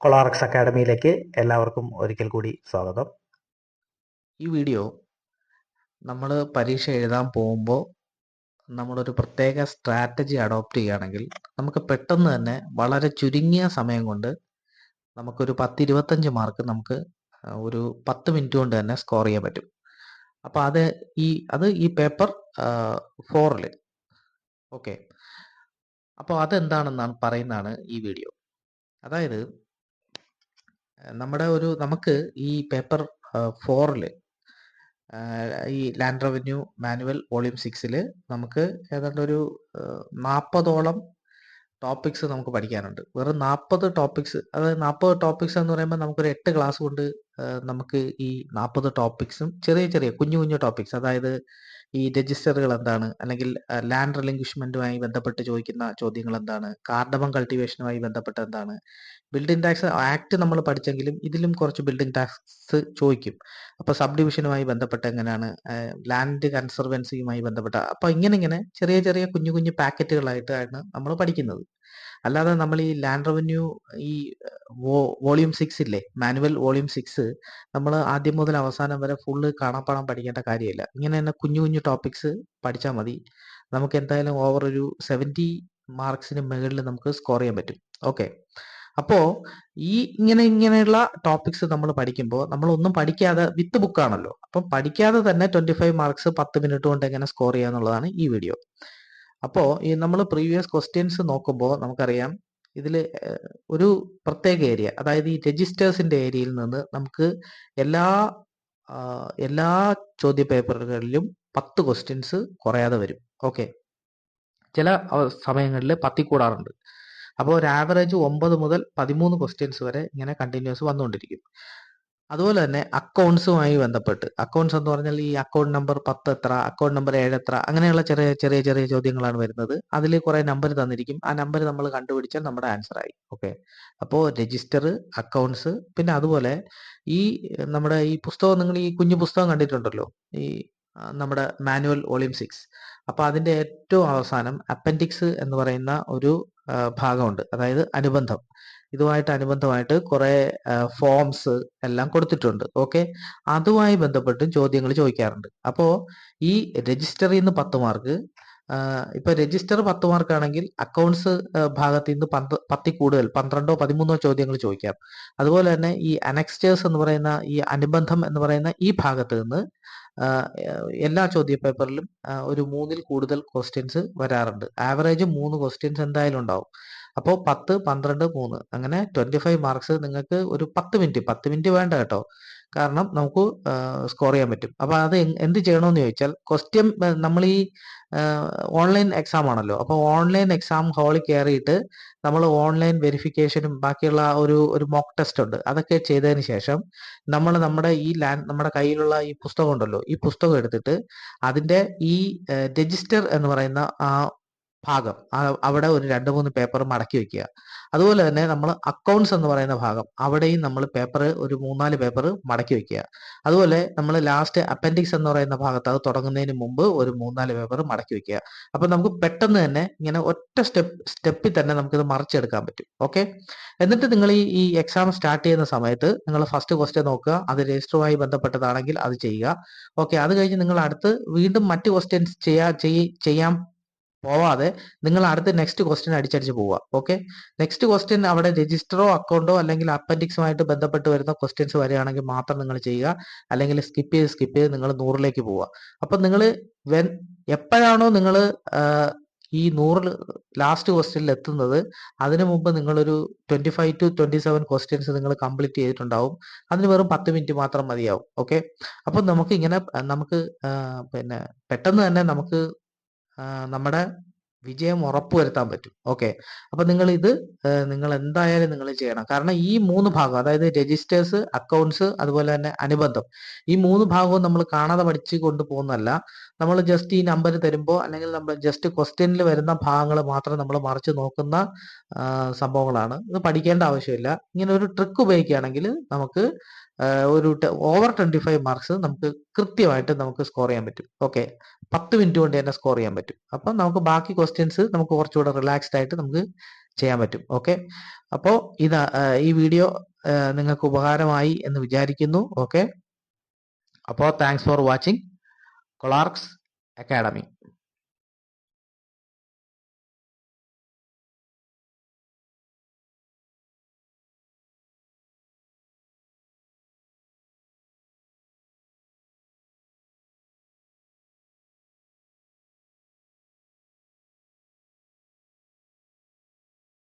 കൊളാറക്സ് അക്കാഡമിയിലേക്ക് എല്ലാവർക്കും ഒരിക്കൽ കൂടി സ്വാഗതം. ഈ വീഡിയോ നമ്മൾ പരീക്ഷ എഴുതാൻ പോകുമ്പോൾ നമ്മളൊരു പ്രത്യേക സ്ട്രാറ്റജി അഡോപ്റ്റ് ചെയ്യുകയാണെങ്കിൽ നമുക്ക് പെട്ടെന്ന് തന്നെ വളരെ ചുരുങ്ങിയ സമയം കൊണ്ട് നമുക്കൊരു പത്ത് ഇരുപത്തഞ്ച് മാർക്ക് നമുക്ക് ഒരു പത്ത് മിനിറ്റ് കൊണ്ട് തന്നെ സ്കോർ ചെയ്യാൻ പറ്റും. അപ്പോൾ അത് ഈ അത് ഈ പേപ്പർ ഫോറിൽ ഓക്കെ അപ്പോൾ അതെന്താണെന്നാണ് പറയുന്നതാണ് ഈ വീഡിയോ അതായത് നമ്മുടെ ഒരു നമുക്ക് ഈ പേപ്പർ ഫോറിൽ ഈ ലാൻഡ് റവന്യൂ മാനുവൽ വോളിയം സിക്സിൽ നമുക്ക് ഏതാണ്ട് ഒരു നാൽപ്പതോളം ടോപ്പിക്സ് നമുക്ക് പഠിക്കാനുണ്ട്. വെറും നാൽപ്പത് ടോപ്പിക്സ് അതായത് നാൽപ്പത് ടോപ്പിക്സ് എന്ന് പറയുമ്പോൾ നമുക്കൊരു എട്ട് ക്ലാസ് കൊണ്ട് നമുക്ക് ഈ നാൽപ്പത് ടോപ്പിക്സും ചെറിയ ചെറിയ കുഞ്ഞു കുഞ്ഞു ടോപ്പിക്സ് അതായത് ഈ രജിസ്റ്ററുകൾ എന്താണ്? അല്ലെങ്കിൽ ലാൻഡ് റിലിംഗ്വിഷ്മെന്റുമായി ബന്ധപ്പെട്ട് ചോദിക്കുന്ന ചോദ്യങ്ങൾ എന്താണ്? കാർഡമം കൾട്ടിവേഷനുമായി ബന്ധപ്പെട്ട് എന്താണ്? ബിൽഡിംഗ് ടാക്സ് ആക്ട് നമ്മൾ പഠിച്ചെങ്കിലും ഇതിലും കുറച്ച് ബിൽഡിംഗ് ടാക്സ് ചോദിക്കും. അപ്പോൾ സബ് ഡിവിഷനുമായി ബന്ധപ്പെട്ട് എങ്ങനെയാണ്? ലാൻഡ് കൺസർവൻസിയുമായി ബന്ധപ്പെട്ട. അപ്പോൾ ഇങ്ങനെ ഇങ്ങനെ ചെറിയ ചെറിയ കുഞ്ഞു കുഞ്ഞു പാക്കറ്റുകളായിട്ടാണ് നമ്മൾ പഠിക്കുന്നത്. അല്ലാതെ നമ്മൾ ഈ ലാൻഡ് റവന്യൂ ഈ വോളിയം സിക്സ് ഇല്ലേ? മാനുവൽ വോളിയം സിക്സ് നമ്മൾ ആദ്യം മുതൽ അവസാനം വരെ ഫുള്ള് കാണാപ്പാടം പഠിക്കേണ്ട കാര്യമില്ല. ഇങ്ങനെ തന്നെ കുഞ്ഞു കുഞ്ഞു ടോപ്പിക്സ് പഠിച്ചാൽ മതി. നമുക്ക് എന്തായാലും ഓവർ ഒരു സെവന്റി മാർക്സിന് മുകളിൽ നമുക്ക് സ്കോർ ചെയ്യാൻ പറ്റും. ഓക്കെ അപ്പോൾ ഈ ഇങ്ങനെ ഇങ്ങനെയുള്ള ടോപ്പിക്സ് നമ്മൾ പഠിക്കുമ്പോൾ നമ്മൾ ഒന്നും പഠിക്കാതെ വിത്ത് ബുക്കാണല്ലോ അപ്പം പഠിക്കാതെ തന്നെ ട്വന്റി ഫൈവ് മാർക്സ് പത്ത് മിനിറ്റ് കൊണ്ട് എങ്ങനെ സ്കോർ ചെയ്യാന്നുള്ളതാണ് ഈ വീഡിയോ അപ്പോൾ ഈ നമ്മൾ പ്രീവിയസ് ക്വസ്റ്റ്യൻസ് നോക്കുമ്പോൾ നമുക്കറിയാം ഇതിൽ ഒരു പ്രത്യേക ഏരിയ അതായത് ഈ രജിസ്റ്റേഴ്സിന്റെ ഏരിയയിൽ നിന്ന് നമുക്ക് എല്ലാ എല്ലാ ചോദ്യ പേപ്പറുകളിലും പത്ത് ക്വസ്റ്റ്യൻസ് കുറയാതെ വരും. ഓക്കെ? ചില സമയങ്ങളിൽ പത്തി കൂടാറുണ്ട്. അപ്പോൾ ഒരു ആവറേജ് ഒമ്പത് മുതൽ പതിമൂന്ന് ക്വസ്റ്റ്യൻസ് വരെ ഇങ്ങനെ കണ്ടിന്യൂസ് വന്നുകൊണ്ടിരിക്കും അതുപോലെ തന്നെ അക്കൗണ്ട്സുമായി ബന്ധപ്പെട്ട്. അക്കൗണ്ട്സ് എന്ന് പറഞ്ഞാൽ ഈ അക്കൗണ്ട് നമ്പർ പത്ത് എത്ര അക്കൗണ്ട് നമ്പർ ഏഴ് എത്ര അങ്ങനെയുള്ള ചെറിയ ചെറിയ ചെറിയ ചോദ്യങ്ങളാണ് വരുന്നത്. അതിൽ കുറെ നമ്പർ തന്നിരിക്കും. ആ നമ്പർ നമ്മൾ കണ്ടുപിടിച്ചാൽ നമ്മുടെ ആൻസർ ആയി. ഓക്കെ അപ്പോൾ രജിസ്റ്റർ അക്കൗണ്ട്സ് പിന്നെ അതുപോലെ ഈ നമ്മുടെ ഈ പുസ്തകം നിങ്ങൾ ഈ കുഞ്ഞു പുസ്തകം കണ്ടിട്ടുണ്ടല്ലോ? ഈ നമ്മുടെ മാനുവൽ വോളിയം സിക്സ് അപ്പൊ അതിന്റെ ഏറ്റവും അവസാനം അപ്പൻഡിക്സ് എന്ന് പറയുന്ന ഒരു ഭാഗമുണ്ട്. അതായത് അനുബന്ധം. ഇതുമായിട്ട് അനുബന്ധമായിട്ട് കുറെ ഫോംസ് എല്ലാം കൊടുത്തിട്ടുണ്ട്. ഓക്കെ അതുമായി ബന്ധപ്പെട്ടും ചോദ്യങ്ങൾ ചോദിക്കാറുണ്ട്. അപ്പോൾ ഈ രജിസ്റ്ററിൽ നിന്ന് പത്ത് മാർക്ക് ഇപ്പൊ രജിസ്റ്റർ പത്ത് മാർക്ക് ആണെങ്കിൽ അക്കൗണ്ട്സ് ഭാഗത്ത് നിന്ന് പന്ത് പത്തി കൂടുതൽ പന്ത്രണ്ടോ പതിമൂന്നോ ചോദ്യങ്ങൾ ചോദിക്കാം. അതുപോലെ തന്നെ ഈ അനക്സ്റ്റേഴ്സ് എന്ന് പറയുന്ന ഈ അനുബന്ധം എന്ന് പറയുന്ന ഈ ഭാഗത്ത് നിന്ന് എല്ലാ ചോദ്യ പേപ്പറിലും ഒരു മൂന്നിൽ കൂടുതൽ ക്വസ്റ്റ്യൻസ് വരാറുണ്ട്. ആവറേജ് മൂന്ന് ക്വസ്റ്റ്യൻസ് എന്തായാലും ഉണ്ടാവും. അപ്പോൾ പത്ത് പന്ത്രണ്ട് മൂന്ന്. അങ്ങനെ ട്വന്റി ഫൈവ് മാർക്സ് നിങ്ങൾക്ക് ഒരു പത്ത് മിനിറ്റ് പത്ത് മിനിറ്റ് വേണ്ട കേട്ടോ. കാരണം നമുക്ക് സ്കോർ ചെയ്യാൻ പറ്റും. അപ്പോൾ അത് എന്ത് ചെയ്യണമെന്ന് ചോദിച്ചാൽ ക്വസ്റ്റ്യൻ നമ്മൾ ഈ ഓൺലൈൻ എക്സാം ആണല്ലോ. അപ്പോൾ ഓൺലൈൻ എക്സാം ഹാളിൽ കയറിയിട്ട് നമ്മൾ ഓൺലൈൻ വെരിഫിക്കേഷനും ബാക്കിയുള്ള ഒരു ഒരു മോക്ക് ടെസ്റ്റ് ഉണ്ട്. അതൊക്കെ ചെയ്തതിന് ശേഷം നമ്മൾ നമ്മുടെ ഈ ലാൻഡ് നമ്മുടെ കയ്യിലുള്ള ഈ പുസ്തകം ഉണ്ടല്ലോ. ഈ പുസ്തകം എടുത്തിട്ട് അതിന്റെ ഈ രജിസ്റ്റർ എന്ന് പറയുന്ന ആ ഭാഗം. അവിടെ ഒരു രണ്ട് മൂന്ന് പേപ്പർ മടക്കി വെക്കുക. അതുപോലെ തന്നെ നമ്മൾ അക്കൗണ്ട്സ് എന്ന് പറയുന്ന ഭാഗം അവിടെയും നമ്മൾ പേപ്പർ ഒരു മൂന്നാൽ പേപ്പർ മടക്കി വെക്കുക. അതുപോലെ നമ്മൾ ലാസ്റ്റ് അപ്പൻഡിക്സ് എന്ന് പറയുന്ന ഭാഗത്ത് അത് തുടങ്ങുന്നതിന് മുമ്പ് ഒരു മൂന്നാൽ പേപ്പർ മടക്കി വെക്കുക. അപ്പൊ നമുക്ക് പെട്ടെന്ന് തന്നെ ഇങ്ങനെ ഒറ്റ സ്റ്റെപ്പ് സ്റ്റെപ്പിൽ തന്നെ നമുക്കിത് മറിച്ചെടുക്കാൻ പറ്റും. ഓക്കെ എന്നിട്ട് നിങ്ങൾ ഈ ഈ എക്സാം സ്റ്റാർട്ട് ചെയ്യുന്ന സമയത്ത് നിങ്ങൾ ഫസ്റ്റ് ക്വസ്റ്റ്യൻ നോക്കുക അത് രജിസ്റ്ററുമായി ബന്ധപ്പെട്ടതാണെങ്കിൽ അത് ചെയ്യുക. ഓക്കെ അത് കഴിഞ്ഞ് നിങ്ങൾ അടുത്ത് വീണ്ടും മറ്റ് ക്വസ്റ്റ്യൻസ് ചെയ്യാ ചെയ്യാം ചെയ്യാൻ പോവാതെ നിങ്ങൾ അടുത്ത നെക്സ്റ്റ് ക്വസ്റ്റ്യൻ അടിച്ചടിച്ച് പോവുക ഓക്കെ നെക്സ്റ്റ് ക്വസ്റ്റ്യൻ അവിടെ രജിസ്റ്ററോ അക്കൗണ്ടോ അല്ലെങ്കിൽ അപ്പൻഡിക്സുമായിട്ട് ബന്ധപ്പെട്ട് വരുന്ന ക്വസ്റ്റ്യൻസ് വരികയാണെങ്കിൽ മാത്രം നിങ്ങൾ ചെയ്യുക. അല്ലെങ്കിൽ സ്കിപ്പ് ചെയ്ത് സ്കിപ്പ് ചെയ്ത് നിങ്ങൾ നൂറിലേക്ക് പോവുക അപ്പം നിങ്ങൾ വെൻ എപ്പോഴാണോ നിങ്ങൾ ഈ നൂറിൽ ലാസ്റ്റ് ക്വസ്റ്റ്യനിൽ എത്തുന്നത് അതിനു മുമ്പ് നിങ്ങളൊരു twenty five to twenty seven questions നിങ്ങൾ കംപ്ലീറ്റ് ചെയ്തിട്ടുണ്ടാവും. അതിന് വെറും പത്ത് മിനിറ്റ് മാത്രം മതിയാവും. ഓക്കെ അപ്പൊ നമുക്ക് ഇങ്ങനെ നമുക്ക് പിന്നെ പെട്ടെന്ന് തന്നെ നമുക്ക് നമ്മുടെ വിജയം ഉറപ്പുവരുത്താൻ പറ്റും. ഓക്കെ. അപ്പൊ നിങ്ങൾ ഇത് നിങ്ങൾ എന്തായാലും നിങ്ങൾ ചെയ്യണം. കാരണം ഈ മൂന്ന് ഭാഗം അതായത് രജിസ്റ്റേഴ്സ് അക്കൗണ്ട്സ് അതുപോലെ തന്നെ അനുബന്ധം ഈ മൂന്ന് ഭാഗവും നമ്മൾ കാണാതെ പഠിച്ചു കൊണ്ടുപോകുന്നതല്ല നമ്മൾ ജസ്റ്റ് ഈ നമ്പർ തരുമ്പോൾ അല്ലെങ്കിൽ നമ്മൾ ജസ്റ്റ് ക്വസ്റ്റ്യനിൽ വരുന്ന ഭാഗങ്ങൾ മാത്രം നമ്മൾ മറിച്ച് നോക്കുന്ന സംഭവങ്ങളാണ്. ഇത് പഠിക്കേണ്ട ആവശ്യമില്ല. ഇങ്ങനെ ഒരു ട്രിക്ക് ഉപയോഗിക്കുകയാണെങ്കിൽ നമുക്ക് ഒരു ഓവർ ട്വന്റി ഫൈവ് മാർക്സ് നമുക്ക് കൃത്യമായിട്ട് നമുക്ക് സ്കോർ ചെയ്യാൻ പറ്റും. ഓക്കെ പത്ത് മിനിറ്റ് കൊണ്ട് തന്നെ സ്കോർ ചെയ്യാൻ പറ്റും. അപ്പം നമുക്ക് ബാക്കി ക്വസ്റ്റ്യൻസ് നമുക്ക് കുറച്ചുകൂടെ റിലാക്സ്ഡ് ആയിട്ട് നമുക്ക് ചെയ്യാൻ പറ്റും. ഓക്കെ അപ്പോൾ ഇതാ ഈ വീഡിയോ നിങ്ങൾക്ക് ഉപകാരമായി എന്ന് വിചാരിക്കുന്നു. ഓക്കെ അപ്പോൾ താങ്ക്സ് ഫോർ വാച്ചിങ് കൊളാർക്സ് അക്കാഡമി